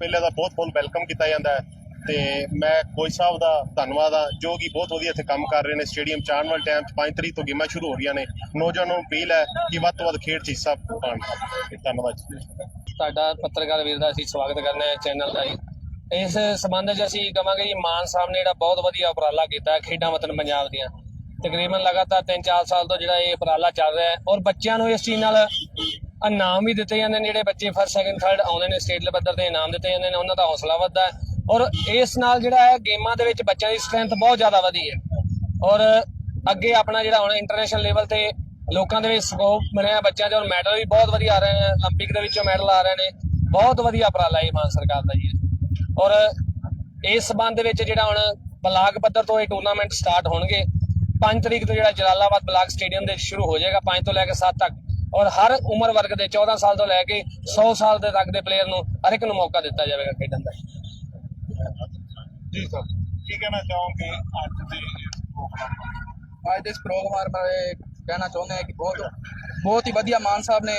ਮੇਲੇ ਦਾ ਬਹੁਤ ਬਹੁਤ ਵੈਲਕਮ ਕੀਤਾ ਜਾਂਦਾ ਹੈ ਤੇ ਮੈਂ ਕੋਚ ਸਾਹਿਬ ਦਾ ਧੰਨਵਾਦ ਆ, ਜੋ ਕਿ ਬਹੁਤ ਵਧੀਆ ਇੱਥੇ ਕੰਮ ਕਰ ਰਹੇ ਨੇ, ਸਟੇਡੀਅਮ ਚ ਆਉਣ ਵਾਲੇ ਟਾਈਮ ਚ 5 ਤਰੀਕ ਤੋਂ ਗੇਮਾਂ ਸ਼ੁਰੂ ਹੋ ਰਹੀਆਂ ਨੇ। ਨੌਜਵਾਨਾਂ ਨੂੰ ਅਪੀਲ ਹੈ ਕਿ ਵੱਧ ਤੋਂ ਵੱਧ ਖੇਡ ਚ ਹਿੱਸਾ ਪਾਉਣ। ਧੰਨਵਾਦ ਤੁਹਾਡਾ ਪੱਤਰਕਾਰ ਵੀਰ ਦਾ ਅਸੀਂ ਸਵਾਗਤ ਕਰਨਾ ਹੈ ਚੈਨਲ ਦਾ ਇਸ ਸੰਬੰਧ 'ਚ ਅਸੀਂ ਕਵਾਂਗੇ ਜੀ, ਮਾਨ ਸਾਹਿਬ ਨੇ ਜਿਹੜਾ ਬਹੁਤ ਵਧੀਆ ਉਪਰਾਲਾ ਕੀਤਾ ਖੇਡਾਂ ਵਤਨ ਪੰਜਾਬ ਦੀਆਂ। ਤਕਰੀਬਨ ਲਗਾਤਾਰ 3-4 ਸਾਲ ਤੋਂ ਜਿਹੜਾ ਇਹ ਉਪਰਾਲਾ ਚੱਲ ਰਿਹਾ ਹੈ ਔਰ ਬੱਚਿਆਂ ਨੂੰ ਇਸ ਚੀਜ਼ ਨਾਲ ਇਨਾਮ ਵੀ ਦਿੱਤੇ ਜਾਂਦੇ ਨੇ ਜਿਹੜੇ ਬੱਚੇ ਫਸਟ ਸੈਕਿੰਡ ਥਰਡ ਆਉਂਦੇ ਨੇ ਸਟੇਟ ਲੈਵਲ ਤੇ ਇਨਾਮ ਦਿੱਤੇ ਜਾਂਦੇ ਨੇ ਉਹਨਾਂ ਦਾ ਹੌਸਲਾ ਵੱਧਦਾ ਹੈ ਔਰ ਇਸ ਨਾਲ ਜਿਹੜਾ ਹੈ ਗੇਮਾਂ ਦੇ ਵਿੱਚ ਬੱਚਿਆਂ ਦੀ ਸਟਰੈਂਥ ਬਹੁਤ ਜ਼ਿਆਦਾ ਵਧੀ ਹੈ ਔਰ ਅੱਗੇ ਆਪਣਾ ਜਿਹੜਾ ਹੁਣ ਇੰਟਰਨੈਸ਼ਨਲ ਲੈਵਲ ਤੇ ਲੋਕਾਂ ਦੇ ਵਿੱਚ ਸਕੋਪ ਬਣਿਆ ਬੱਚਿਆਂ ਦੇ ਔਰ ਮੈਡਲ ਵੀ ਬਹੁਤ ਵਧੀਆ ਆ ਰਹੇ ਨੇ 올림픽 ਦੇ ਵਿੱਚੋਂ ਮੈਡਲ ਆ ਰਹੇ ਨੇ ਬਹੁਤ ਵਧੀਆ ਉਪਰਾਲਾ ਇਹ ਮਾਨ ਸਰਕਾਰ ਦਾ ਜੀ ਔਰ ਇਸ ਸਬੰਧ ਦੇ ਵਿੱਚ ਜਿਹੜਾ ਹੁਣ ਬਲਾਕ ਪੱਧਰ ਤੋਂ ਇਹ ਟੂਰਨਾਮੈਂਟ ਸਟਾਰਟ ਹੋਣਗੇ 5 ਤਰੀਕ ਤੋਂ ਜਿਹੜਾ ਜਲਾਲਾਬਾਦ ਬਲਾਕ ਸਟੇਡੀਅਮ ਦੇ ਵਿੱਚ ਸ਼ੁਰੂ ਹੋ ਜਾਏਗਾ 5 ਤੋਂ ਲੈ ਕੇ 7 ਤੱਕ ਔਰ ਹਰ ਉਮਰ ਵਰਗ ਦੇ 14 ਸਾਲ ਤੋਂ ਲੈ ਕੇ 100 ਸਾਲ ਦੇ ਤੱਕ ਦੇ ਪਲੇਅਰ ਨੂੰ ਹਰ ਇੱਕ ਨੂੰ ਮੌਕਾ ਦਿੱਤਾ ਜਾਵੇਗਾ ਖੇਡਣ ਦਾ। ਜੀ ਸਰ ਕੀ ਕਹਿਣਾ ਚਾਹੋਗੇ ਅੱਜ ਦੇ ਪ੍ਰੋਗਰਾਮ ਅੱਜ ਦੇ ਇਸ ਪ੍ਰੋਗਰਾਮ ਬਾਰੇ ਕਹਿਣਾ ਚਾਹੁੰਦੇ ਹਾਂ ਕਿ ਬਹੁਤ ਬਹੁਤ ਹੀ ਵਧੀਆ ਮਾਨ ਸਾਹਿਬ ਨੇ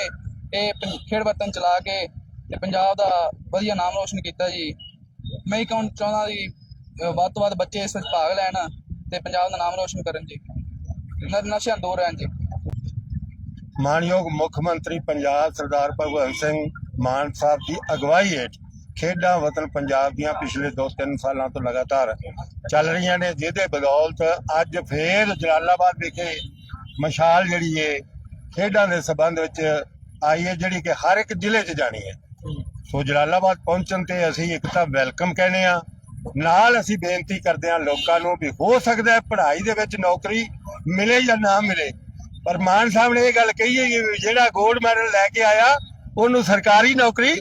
ਇਹ ਖੇਡ ਵਤਨ ਚਲਾ ਕੇ ਤੇ ਪੰਜਾਬ ਦਾ ਵਧੀਆ ਨਾਮ ਰੋਸ਼ਨ ਕੀਤਾ ਜੀ। ਮੈਂ ਹੀ ਕਹਣਾ ਚਾਹੁੰਦਾ ਜੀ ਵੱਧ ਤੋਂ ਵੱਧ ਬੱਚੇ ਇਸ ਵਿੱਚ ਭਾਗ ਲੈਣ ਤੇ ਪੰਜਾਬ ਦਾ ਨਾਮ ਰੋਸ਼ਨ ਕਰਨ ਜੀ। ਨਸ਼ਿਆਂ ਦੂਰ ਰਹਿਣ ਜੀ। ਮਾਨਯੋਗ ਮੁੱਖ ਮੰਤਰੀ ਪੰਜਾਬ ਸਰਦਾਰ ਭਗਵੰਤ ਸਿੰਘ ਮਾਨ ਸਾਹਿਬ ਦੀ ਅਗਵਾਈ ਹੇਠ ਖੇਡਾਂ ਵਤਨ ਪੰਜਾਬ ਦੀਆਂ ਪਿਛਲੇ 2-3 ਸਾਲਾਂ ਤੋਂ ਲਗਾਤਾਰ ਚੱਲ ਰਹੀਆਂ ਨੇ, ਜਿਹਦੇ ਬਦੌਲਤ ਅੱਜ ਫੇਰ ਜਲਾਲਾਬਾਦ ਵਿਖੇ ਮਸ਼ਾਲ ਜਿਹੜੀ ਏ, ਖੇਡਾਂ ਦੇ ਸਬੰਧ ਵਿੱਚ ਆਈ ਹੈ ਜਿਹੜੀ ਕਿ ਹਰ ਇੱਕ ਜ਼ਿਲ੍ਹੇ 'ਚ ਜਾਣੀ ਹੈ ਸੋ ਜਲਾਲਾਬਾਦ ਪਹੁੰਚਣ ਤੇ ਅਸੀਂ ਇੱਕ ਤਾਂ ਵੈਲਕਮ ਕਹਿੰਦੇ ਆ ਨਾਲ ਅਸੀਂ ਬੇਨਤੀ ਕਰਦੇ ਹਾਂ ਲੋਕਾਂ ਨੂੰ ਵੀ ਹੋ ਸਕਦਾ ਹੈ ਪੜ੍ਹਾਈ ਦੇ ਵਿੱਚ ਨੌਕਰੀ ਮਿਲੇ ਜਾਂ ਨਾ ਮਿਲੇ। ਪਰ ਮਾਨ ਸਾਹਿਬ ਨੇ ਇਹ ਗੱਲ ਕਹੀ ਹੈ ਕਿ ਜਿਹੜਾ 골ਡ ਮੈਡਲ ਲੈ ਕੇ ਆਇਆ, ਉਹਨੂੰ ਸਰਕਾਰੀ ਨੌਕਰੀ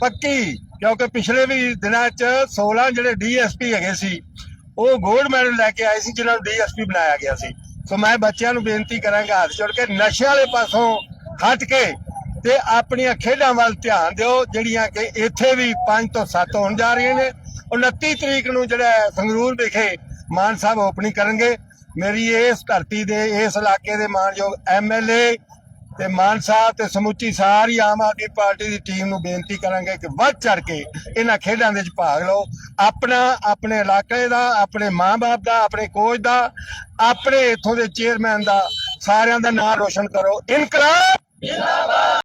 ਪੱਕੀ। ਕਿਉਂਕਿ ਪਿਛਲੇ ਵੀ ਦਿਨਾਂ 'ਚ 16 ਜਿਹੜੇ ਡੀਐਸਪੀ ਹੈਗੇ ਸੀ, ਉਹ 골ਡ ਮੈਡਲ ਲੈ ਕੇ ਆਏ ਸੀ, ਜਿਨ੍ਹਾਂ ਨੂੰ ਡੀਐਸਪੀ ਬਣਾਇਆ ਗਿਆ ਸੀ। ਸੋ ਮੈਂ ਬੱਚਿਆਂ ਨੂੰ ਬੇਨਤੀ ਕਰਾਂਗਾ, ਹੱਥ ਜੋੜ ਕੇ ਨਸ਼ੇ ਵਾਲੇ ਪਾਸੋਂ ਹਟ ਕੇ ਤੇ ਆਪਣੀਆਂ ਖੇਡਾਂ ਵੱਲ ਧਿਆਨ ਦਿਓ, ਜਿਹੜੀਆਂ ਕਿ ਇੱਥੇ ਵੀ 5 ਤੋਂ 7 ਹੋਣ ਜਾ ਰਹੀਆਂ ਨੇ। 29 ਤਰੀਕ ਨੂੰ ਜਿਹੜਾ ਸੰਗਰੂਰ ਵਿਖੇ ਮਾਨ ਸਾਹਿਬ ਓਪਨਿੰਗ ਕਰਨਗੇ। ਮੇਰੀ ਇਸ ਧਰਤੀ ਦੇ, ਇਸ ਇਲਾਕੇ ਦੇ ਮਾਨਯੋਗ ਐਮਐਲਏ ਤੇ ਮਾਨ ਸਾਹਿਬ ਤੇ ਸਮੁੱਚੀ ਸਾਰੀ ਆਮ ਆਦਮੀ ਪਾਰਟੀ ਦੀ ਟੀਮ ਨੂੰ ਬੇਨਤੀ ਕਰਾਂਗੇ ਕਿ ਵੱਧ ਚੜ ਕੇ ਇਹਨਾਂ ਖੇਡਾਂ ਦੇ ਵਿੱਚ ਭਾਗ ਲਓ। ਆਪਣਾ, ਆਪਣੇ ਇਲਾਕੇ ਦਾ, ਆਪਣੇ ਮਾਂ-ਬਾਪ ਦਾ, ਆਪਣੇ ਕੋਚ ਦਾ, ਆਪਣੇ ਇੱਥੋਂ ਦੇ ਚੇਅਰਮੈਨ ਦਾ ਸਾਰਿਆਂ ਦਾ ਨਾਮ ਰੋਸ਼ਨ ਕਰੋ। ਇਨਕਲਾਬ!